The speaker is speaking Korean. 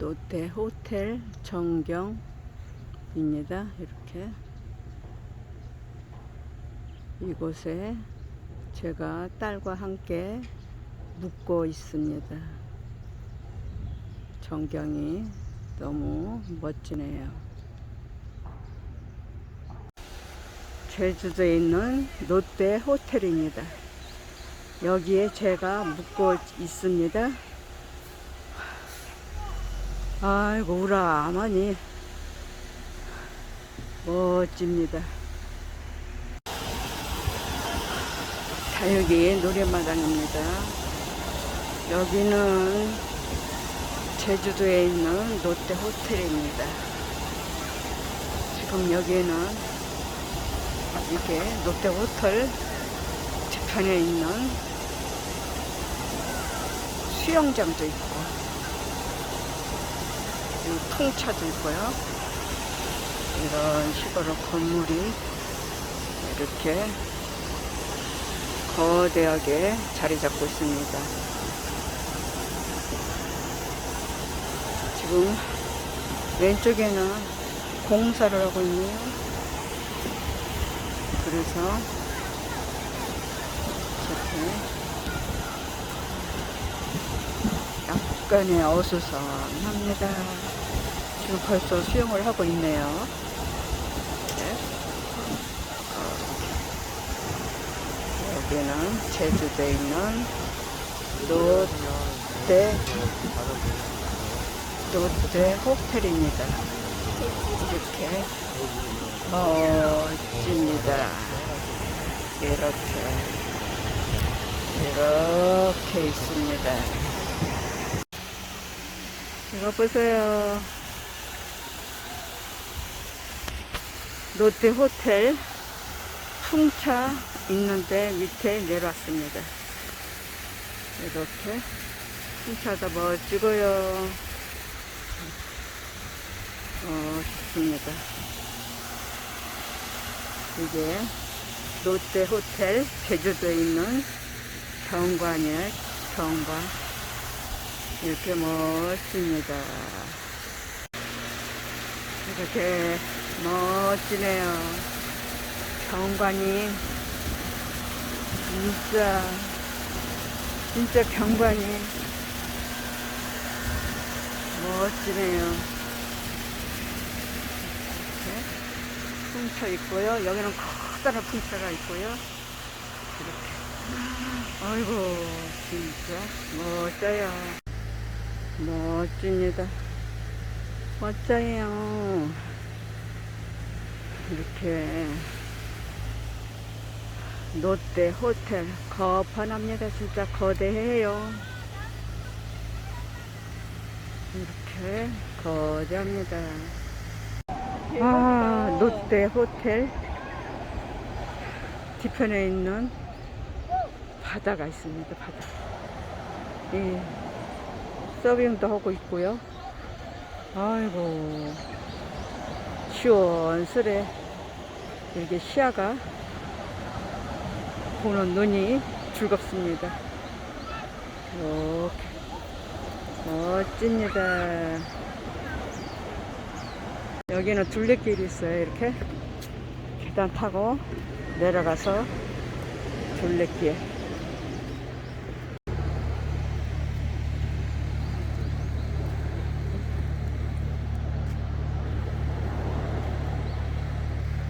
롯데 호텔 정경입니다. 이렇게 이곳에 제가 딸과 함께 묵고 있습니다. 전경이 너무 멋지네요. 제주도에 있는 롯데 호텔입니다. 여기에 제가 묵고 있습니다. 아이고, 우라마니 멋집니다. 자, 여기 노래마당입니다. 여기는 제주도에 있는 롯데 호텔입니다. 지금 여기는 이렇게 롯데 호텔 뒤편에 있는 수영장도 있고, 통차도 있고요. 이런 식으로 건물이 이렇게 거대하게 자리 잡고 있습니다. 지금 왼쪽에는 공사를 하고 있네요. 그래서 이렇게 약간의 어수선합니다. 지금 벌써 수영을 하고 있네요. 네. 여기는 제주도에 있는 롯데 롯데 호텔입니다. 이렇게 멋집니다. 이렇게 이렇게 있습니다. 이거 보세요. 롯데 호텔 풍차 있는데 밑에 내려왔습니다. 이렇게 풍차가 멋지고요. 어, 좋습니다. 이게 롯데 호텔 제주도에 있는 경관이에요. 경관. 이렇게 멋집니다. 이렇게 멋지네요. 경관이 진짜 진짜 경관이 멋지네요. 이렇게 풍차 있고요. 여기는 커다란 풍차가 있고요. 이렇게. 아이고, 진짜 멋져요. 멋집니다. 멋져요. 이렇게 롯데 호텔 거판합니다. 진짜 거대해요. 이렇게 거대합니다. 아, 롯데 호텔 뒤편에 있는 바다가 있습니다. 바다. 이 서빙도 하고 있고요. 아이고 시원스레 이렇게 시야가 보는 눈이 즐겁습니다. 이렇게 멋집니다. 여기는 둘레길이 있어요. 이렇게 계단 타고 내려가서 둘레길